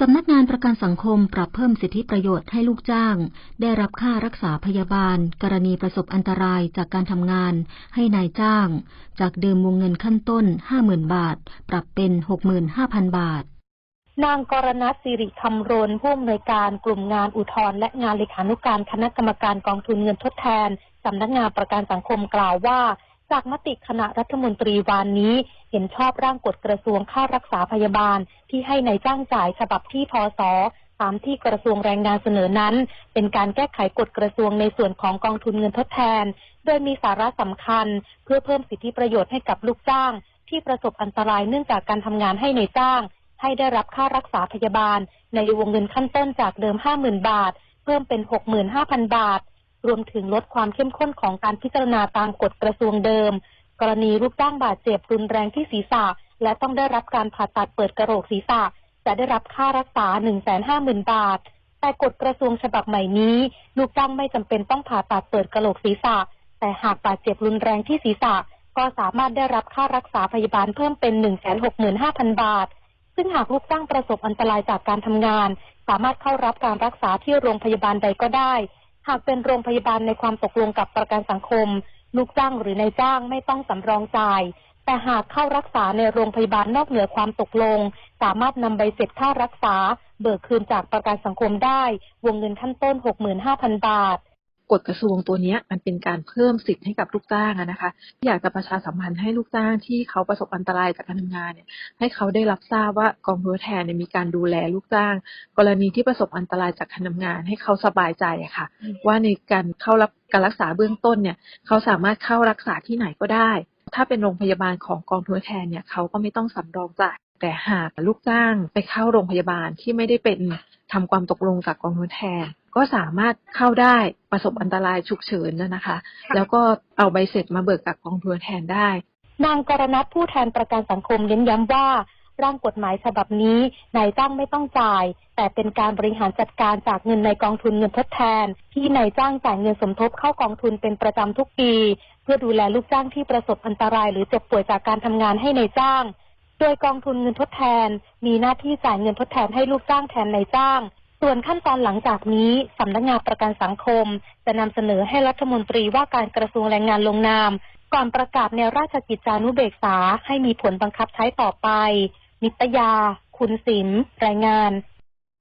สำนักงานประกันสังคมปรับเพิ่มสิทธิประโยชน์ให้ลูกจ้าง ได้รับค่ารักษาพยาบาล กรณีประสบอันตรายจากการทำงานให้นายจ้าง จากเดิมวงเงินขั้นต้น 50,000 บาท ปรับเป็น 65,000 บาท นางกรณัฐสิริคำรณผู้อำนวยการกลุ่มงานอุทธรณ์และงานเลขานุการคณะกรรมการกองทุนเงินทดแทนสำนักงานประกันสังคมกล่าวว่า จากมติคณะรัฐมนตรีวานนี้ เห็นชอบร่างกฎกระทรวงค่ารักษาพยาบาล ที่ให้ในจ้างจ่ายฉบับที่พศตามที่กระทรวงแรงงานเสนอนั้น เป็นการแก้ไขกฎกระทรวงในส่วนของกองทุนเงินทดแทน โดยมีสาระสำคัญ เพื่อเพิ่มสิทธิประโยชน์ให้กับลูกจ้าง ที่ประสบอันตรายเนื่องจากการทำงานให้ในจ้าง ให้ได้รับค่ารักษาพยาบาล ในวงเงินขั้นต้นจากเดิม 50,000 บาท เพิ่มเป็น 65,000 บาท รวมถึงลดความเข้มข้นของการพิจารณาตามกฎกระทรวงเดิม กรณีลูกจ้างบาดเจ็บรุนแรงที่ศีรษะ และต้องได้รับการผ่าตัดเปิดกระโหลกศีรษะ จะได้รับค่ารักษา 150,000 บาท แต่กฎกระทรวงฉบับใหม่นี้ลูกจ้างไม่จำเป็นต้องผ่าตัดเปิดกระโหลกศีรษะ แต่หากบาดเจ็บรุนแรงที่ศีรษะ ก็สามารถได้รับค่ารักษาพยาบาลเพิ่มเป็น 165,000 บาท ซึ่งหากลูกจ้างประสบอันตรายจากการทำงาน สามารถเข้ารับการรักษาที่โรงพยาบาลใดก็ได้ หากเป็นโรงพยาบาลในความตกลงกับประกันสังคม ลูกจ้างหรือนายจ้างไม่ต้องสำรองจ่าย แต่หากเข้ารักษาในโรงพยาบาลนอกเหนือความตกลง สามารถนำใบเสร็จค่ารักษา เบิกคืนจากประกันสังคมได้ วงเงินขั้นต้น 65,000 บาท กฎกระทรวงตัวเนี้ยมันเป็นการเพิ่มสิทธิ์ให้กับลูกจ้างอะนะคะ อยากจะประชาสัมพันธ์ให้ลูกจ้างที่เขาประสบอันตรายจากการทำงานเนี่ยให้เขาได้รับทราบว่ากองทุนทดแทนเนี่ยมีการดูแลลูกจ้าง กรณีที่ประสบอันตรายจากการทำงาน ให้เขาสบายใจอะค่ะ ว่าในการเข้ารับการรักษาเบื้องต้นเนี่ย เขาสามารถเข้ารักษาที่ไหนก็ได้ ถ้าเป็นโรงพยาบาลของกองทุนทดแทนเนี่ยเขาก็ไม่ต้องสำรองจ่าย แต่หากลูกจ้างไปเข้าโรงพยาบาลที่ไม่ได้เป็นทำความตกลงกับกองทุนทดแทน ก็สามารถเข้าได้ประสบอันตรายฉุกเฉินนะนะคะ แล้วก็เอาใบเสร็จมาเบิกกับกองทุนทดแทนได้ นางกรณัฐผู้แทนประกันสังคมเน้นย้ำว่าร่างกฎหมายฉบับนี้นายจ้างไม่ต้องจ่าย แต่เป็นการบริหารจัดการจากเงินในกองทุนเงินทดแทน ที่นายจ้างจ่ายเงินสมทบเข้ากองทุนเป็นประจำทุกปี เพื่อดูแลลูกจ้างที่ประสบอันตรายหรือเจ็บป่วยจากการทำงานให้นายจ้างโดยกองทุนเงินทดแทน มีหน้าที่จ่ายเงินทดแทนให้ลูกจ้างแทนนายจ้าง ส่วนขั้นตอนหลังจากนี้สำนักงานประกันสังคม จะนำเสนอให้รัฐมนตรีว่าการกระทรวงแรงงานลงนาม ก่อนประกาศในราชกิจจานุเบกษาให้มีผลบังคับใช้ต่อไป นิตยา คุณสิมรายงาน